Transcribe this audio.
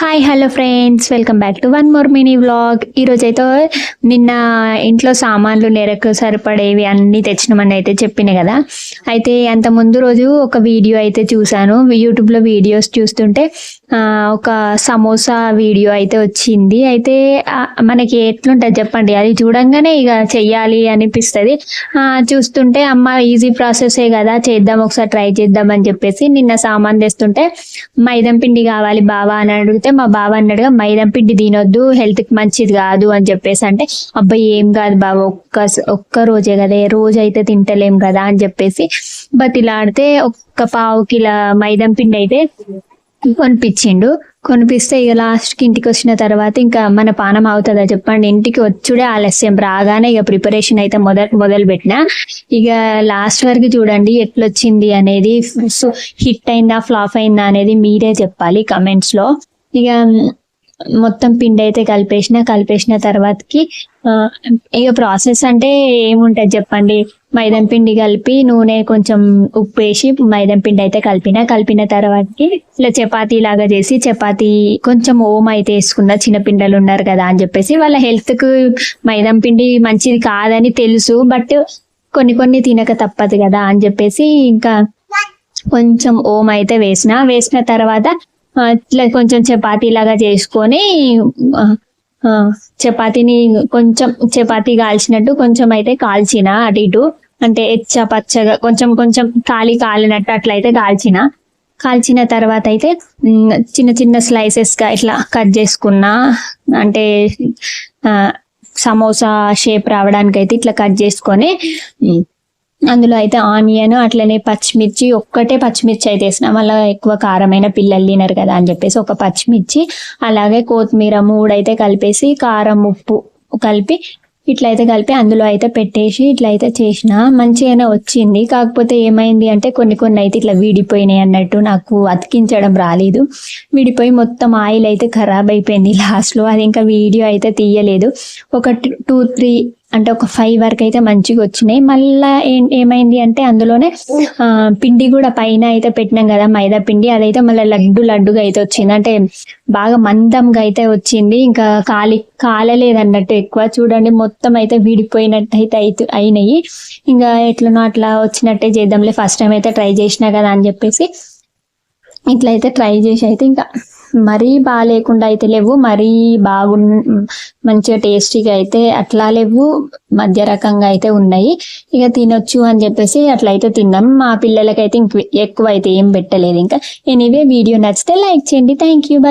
Hi hello friends welcome back to one more mini vlog ఈరోజు అయితే నిన్న ఇంట్లో సామాన్లు నెరకు సరిపడేవి అన్నీ తెచ్చినామని అయితే చెప్పిన కదా. అయితే అంత ముందు రోజు ఒక వీడియో అయితే చూశాను. యూట్యూబ్లో వీడియోస్ చూస్తుంటే ఒక సమోసా వీడియో అయితే వచ్చింది. అయితే మనకి ఎట్లుంటుంది చెప్పండి? అది చూడంగానే ఇక చెయ్యాలి అనిపిస్తుంది. చూస్తుంటే అమ్మ ఈజీ ప్రాసెసే కదా చేద్దాం ఒకసారి ట్రై చేద్దాం అని చెప్పేసి నిన్న సామాన్ తెస్తుంటే మైదం పిండి కావాలి బావా అని అడిగితే మా బావ అన్నాడుగా మైదం పిండి తినొద్దు హెల్త్కి మంచిది కాదు అని చెప్పేసి అంటే అబ్బాయి ఏం కాదు బావ ఒక్క ఒక్క రోజే కదా రోజు అయితే తింటలేం కదా అని చెప్పేసి బతిలాడితే ఒక్క పావు కిలో మైదం పిండి అయితే కొనిపించిండు. కొనిపిస్తే ఇక లాస్ట్కి ఇంటికి వచ్చిన తర్వాత ఇంకా మన పానం అవుతుందా చెప్పండి. ఇంటికి వచ్చుడే ఆలస్యం రాగానే ఇక ప్రిపరేషన్ అయితే మొదలు మొదలు పెట్టిన ఇక లాస్ట్ వరకు చూడండి ఎట్లొచ్చింది అనేది హిట్ అయిందా ఫ్లాప్ అయిందా అనేది మీరే చెప్పాలి కమెంట్స్లో ఇక మొత్తం పిండి అయితే కలిపేసిన కలిపేసిన తర్వాతకి ఇక ప్రాసెస్ అంటే ఏముంటది చెప్పండి? మైదం పిండి కలిపి నూనె కొంచెం ఉప్పు వేసి మైదం పిండి అయితే కలిపిన కలిపిన తర్వాతకి ఇట్లా చపాతీ లాగా చేసి చపాతీ కొంచెం ఓం అయితే వేసుకున్న చిన్న పిండలు ఉన్నారు కదా అని చెప్పేసి వాళ్ళ హెల్త్కు మైదం పిండి మంచిది కాదని తెలుసు బట్ కొన్ని కొన్ని తినక తప్పదు కదా అని చెప్పేసి ఇంకా కొంచెం ఓం అయితే వేసిన వేసిన తర్వాత ఇట్లా కొంచెం చపాతీ లాగా చేసుకొని చపాతీని కొంచెం చపాతీ కాల్చినట్టు కొంచెం అయితే కాల్చిన అటు ఇటు. అంటే ఎచ్చ పచ్చగా కొంచెం కొంచెం కాలి కాలినట్టు అట్లయితే కాల్చిన. కాల్చిన తర్వాత అయితే చిన్న చిన్న స్లైసెస్గా ఇట్లా కట్ చేసుకున్నా అంటే సమోసా షేప్ రావడానికి అయితే ఇట్లా కట్ చేసుకొని అందులో అయితే ఆనియన్ అట్లనే పచ్చిమిర్చి ఒక్కటే పచ్చిమిర్చి అయితే వేసిన. మళ్ళీ ఎక్కువ కారమైన పిల్లలు తినరు కదా అని చెప్పేసి ఒక పచ్చిమిర్చి అలాగే కొత్తిమీర మూడైతే కలిపేసి కారం ఉప్పు కలిపి ఇట్లయితే కలిపి అందులో అయితే పెట్టేసి ఇట్లయితే చేసిన మంచిగానే వచ్చింది. కాకపోతే ఏమైంది అంటే కొన్ని కొన్ని అయితే ఇట్లా విడిపోయినాయి అన్నట్టు నాకు అతికించడం రాలేదు. విడిపోయి మొత్తం ఆయిల్ అయితే ఖరాబ్ అయిపోయింది లాస్ట్లో అది ఇంకా వీడియో అయితే తీయలేదు. ఒక టూ త్రీ అంటే ఒక ఫైవ్ వరకు అయితే మంచిగా వచ్చినాయి. మళ్ళా ఏం ఏమైంది అంటే అందులోనే పిండి కూడా పైన అయితే పెట్టినాం కదా మైదా పిండి. అదైతే మళ్ళీ లడ్డు లడ్డుగా అయితే వచ్చింది. అంటే బాగా మందంగా అయితే వచ్చింది. ఇంకా కాలి కాలలేదు అన్నట్టు ఎక్కువ. చూడండి మొత్తం అయితే విడిపోయినట్టు అయితే అయితే అయినాయి. ఇంకా ఎట్లనో అట్లా వచ్చినట్టే చేద్దాంలే. ఫస్ట్ టైం అయితే ట్రై చేసినా కదా అని చెప్పేసి ఇట్లా అయితే ట్రై చేసి అయితే ఇంకా మరీ బాగాలేకుండా అయితే లేవు. మరీ బాగు మంచిగా టేస్టీగా అయితే అట్లా లేవు. మధ్య రకంగా అయితే ఉన్నాయి. ఇక తినొచ్చు అని చెప్పేసి అట్లా అయితే తిన్నాం. మా పిల్లలకైతే ఇంక ఎక్కువ అయితే ఏం పెట్టలేదు ఇంకా. ఎనీవే వీడియో నచ్చితే లైక్ చేయండి. Thank you. బై.